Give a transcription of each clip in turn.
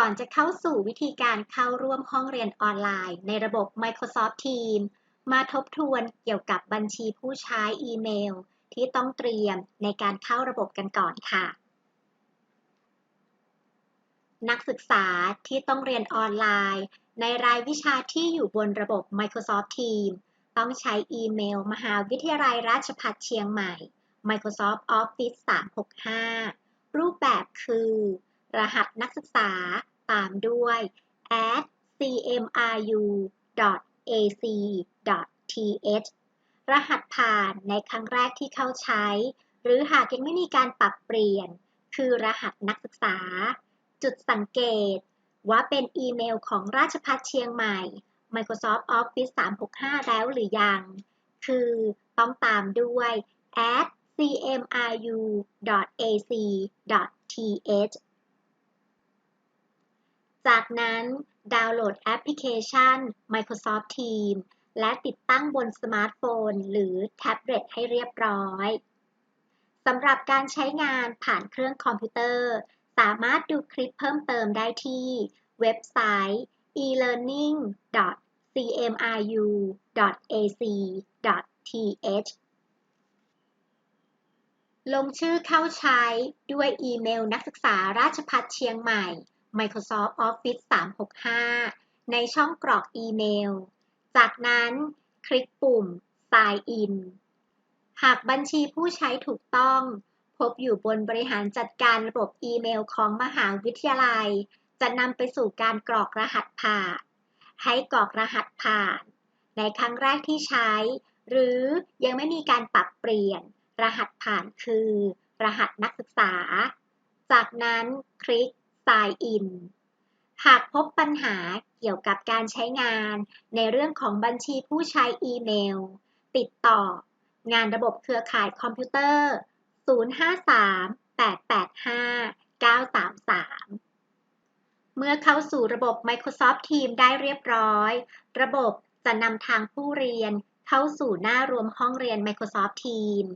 ก่อนจะเข้าสู่วิธีการเข้าร่วมห้องเรียนออนไลน์ ในระบบ Microsoft Teams มาทบทวนเกี่ยวกับบัญชีผู้ใช้อีเมล ที่ต้องเตรียมในการเข้าระบบกันก่อนค่ะ นักศึกษาที่ต้องเรียนออนไลน์ ในรายวิชาที่อยู่บนระบบ Microsoft Teams ต้องใช้อีเมล มหาวิทยาลัยราชภัฏเชียงใหม่ Microsoft Office 365 รูปแบบคือ รหัสนักศึกษา ตามด้วย at cmru.ac.th รหัสผ่านในครั้งแรกที่เข้าใช้ หรือหากยังไม่มีการปรับเปลี่ยน คือรหัสนักศึกษา จุดสังเกต ว่าเป็นอีเมลของราชภัฏเชียงใหม่ Microsoft Office 365 แล้วหรือยัง คือต้องตามด้วย at cmru.ac.th จากนั้นดาวน์โหลดแอปพลิเคชัน Microsoft Teams และติดตั้งบนสมาร์ทโฟน หรือแท็บเล็ตให้เรียบร้อยสำหรับการใช้งานผ่านเครื่องคอมพิวเตอร์ สามารถดูคลิปเพิ่มเติมได้ที่เว็บไซต์ elearning.cmru.ac.th ลงชื่อเข้าใช้ด้วยอีเมลนักศึกษาราชภัฏเชียงใหม่ Microsoft Office 365 ในช่องกรอกอีเมล จากนั้นคลิกปุ่ม Sign in หากบัญชีผู้ใช้ถูกต้อง พบอยู่บนบริหารจัดการระบบอีเมลของมหาวิทยาลัย จะนำไปสู่การกรอกรหัสผ่าน ให้กรอกรหัสผ่าน ในครั้งแรกที่ใช้ หรือยังไม่มีการปรับเปลี่ยน รหัสผ่านคือ รหัสนักศึกษา จากนั้นคลิก Sign in หากพบปัญหาเกี่ยวกับการใช้งานในเรื่องของบัญชีผู้ใช้อีเมล ติดต่อ งานระบบเครือข่ายคอมพิวเตอร์ 053-885-933เมื่อเข้าสู่ระบบ Microsoft Teams ได้เรียบร้อย ระบบจะนำทางผู้เรียนเข้าสู่หน้ารวมห้องเรียน Microsoft Teams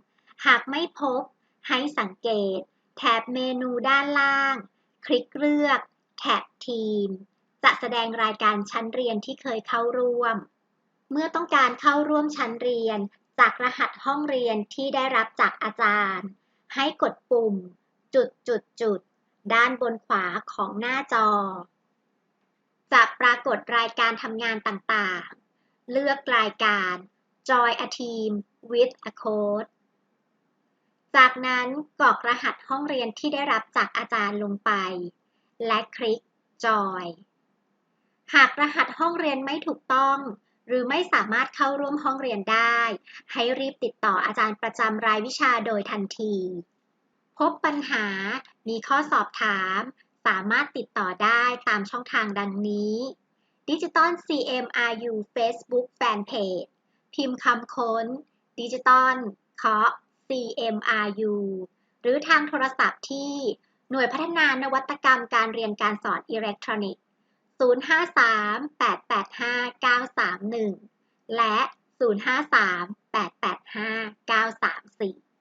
หากไม่พบ ให้สังเกต แถบเมนูด้านล่าง คลิกเลือกแท็บทีม จะแสดงรายการชั้นเรียนที่เคยเข้าร่วม เมื่อต้องการเข้าร่วมชั้นเรียน จากรหัสห้องเรียนที่ได้รับจากอาจารย์ ให้กดปุ่ม จุดจุดจุดด้านบนขวาของหน้าจอ จะปรากฏรายการทำงานต่างๆ เลือกรายการ Join a team with a code จากนั้นกรอกรหัสห้องเรียนที่ได้รับจากอาจารย์ลงไป และคลิก Join หากรหัสห้องเรียนไม่ถูกต้อง หรือไม่สามารถเข้าร่วมห้องเรียนได้ ให้รีบติดต่ออาจารย์ประจำรายวิชาโดยทันที พบปัญหา มีข้อสอบถาม สามารถติดต่อได้ตามช่องทางดังนี้ Digital CMRU Facebook Fanpage พิมพ์คำค้น Digital เคาะ CMRU หรือทางโทรศัพท์ที่หน่วยพัฒนานวัตกรรมการเรียนการสอนอิเล็กทรอนิกส์ 053-885-931 และ 053-885-934